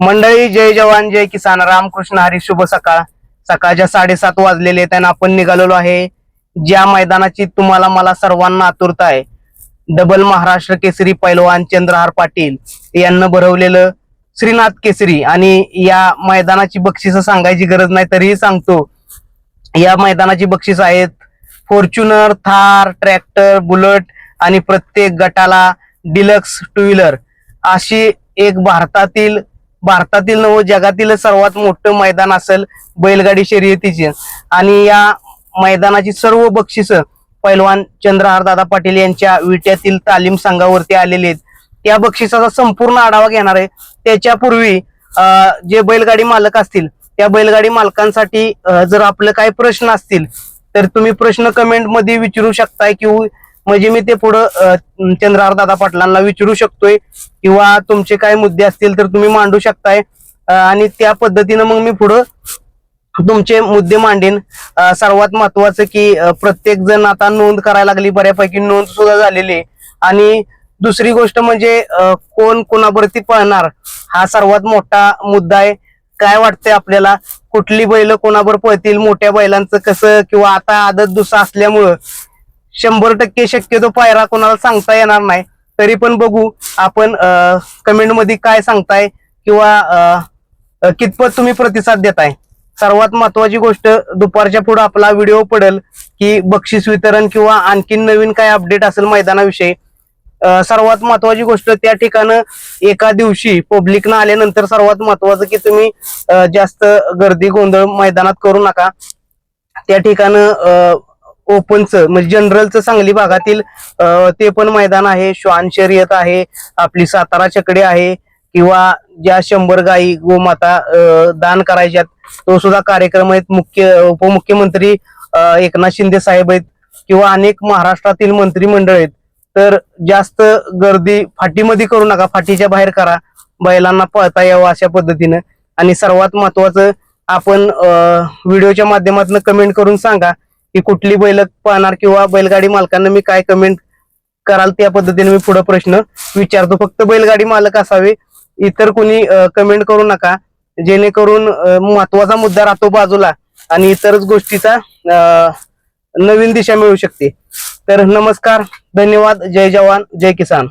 मंडळी जय जवान जय किसान. रामकृष्ण हरी शुभ सकाळ. सकाळच्या साडेसात वाजलेले आहेत आपण निघालेलो आहे ज्या मैदानाची तुम्हाला मला सर्वांना आतुरता आहे. डबल महाराष्ट्र केसरी पैलवान चंद्रहार पाटील यांना भरवलेलं श्रीनाथ केसरी आणि या मैदानाची बक्षिसं सांगायची गरज नाही तरीही सांगतो. या मैदानाची बक्षीस आहेत फॉर्च्युनर थार ट्रॅक्टर बुलेट आणि प्रत्येक गटाला डिलक्स टू व्हीलर अशी एक भारतातील भारतातील नव जगातील सर्वात मोठं मैदान असेल बैलगाडी शर्यतीचे. आणि या मैदानाची सर्व बक्षिस पैलवान चंद्रहार दादा पाटील यांच्या विट्यातील तालीम संघावरती आलेले आहेत. त्या बक्षिसाचा संपूर्ण आढावा घेणार आहे. त्याच्यापूर्वी जे बैलगाडी मालक असतील त्या बैलगाडी मालकांसाठी जर आपलं काही प्रश्न असतील तर तुम्ही प्रश्न कमेंटमध्ये विचारू शकताय किंवा म्हणजे मी ते पुढं अं, चंद्रहार दादा पाटलांना विचारू शकतोय किंवा तुमचे काय मुद्दे असतील तर तुम्ही मांडू शकताय. आणि त्या पद्धतीनं मग मी पुढं तुमचे मुद्दे मांडेन. सर्वात महत्वाचं की प्रत्येक जण आता नोंद करायला लागली बऱ्यापैकी नोंद सुद्धा झालेली आहे. आणि दुसरी गोष्ट म्हणजे कोण कोणावरती पळणार हा सर्वात मोठा मुद्दा आहे. काय वाटतंय आपल्याला? कुठली बैल कोणावर पळतील? मोठ्या बैलांचं कसं? किंवा आता आदत दुसरा असल्यामुळं शंभर टक्के शक्यतो पायरा कोणाला सांगता येणार नाही. तरी पण बघू आपण कमेंटमध्ये काय सांगताय किंवा कितपत तुम्ही प्रतिसाद देताय. सर्वात महत्वाची गोष्ट दुपारच्या पुढे आपला व्हिडिओ पडेल की बक्षीस वितरण किंवा आणखीन नवीन काय अपडेट असेल मैदानाविषयी. सर्वात महत्वाची गोष्ट त्या ठिकाणं एका दिवशी पब्लिकनं आल्यानंतर सर्वात महत्वाचं की तुम्ही जास्त गर्दी गोंधळ मैदानात करू नका. त्या ठिकाणं ओपनचं म्हणजे जनरलचं सांगली भागातील ते पण मैदान आहे. श्वान शर्यत आहे. आपली सातारा चकडे आहे. किंवा ज्या शंभर गायी गोमाता दान करायच्यात तो सुद्धा कार्यक्रम आहेत. मुख्य उपमुख्यमंत्री एकनाथ शिंदे साहेब आहेत. किंवा अनेक महाराष्ट्रातील मंत्रिमंडळ आहेत. तर जास्त गर्दी फाटीमध्ये करू नका. फाटीच्या बाहेर करा. बैलांना पळता यावं अशा पद्धतीनं. आणि सर्वात महत्वाचं आपण व्हिडिओच्या माध्यमातून कमेंट करून सांगा. की कुठली बैल पाहणार किंवा बैलगाडी मालकांना मी काय कमेंट कराल त्या पद्धतीने मी पुढे प्रश्न विचारतो. फक्त बैलगाडी मालक असावे इतर कोणी कमेंट करू नका. जेणेकरून महत्त्वाचा मुद्दा राहतो बाजूला आणि इतरच गोष्टीचा नवीन दिशा मिळू शकते. तर नमस्कार धन्यवाद जय जवान जय किसान.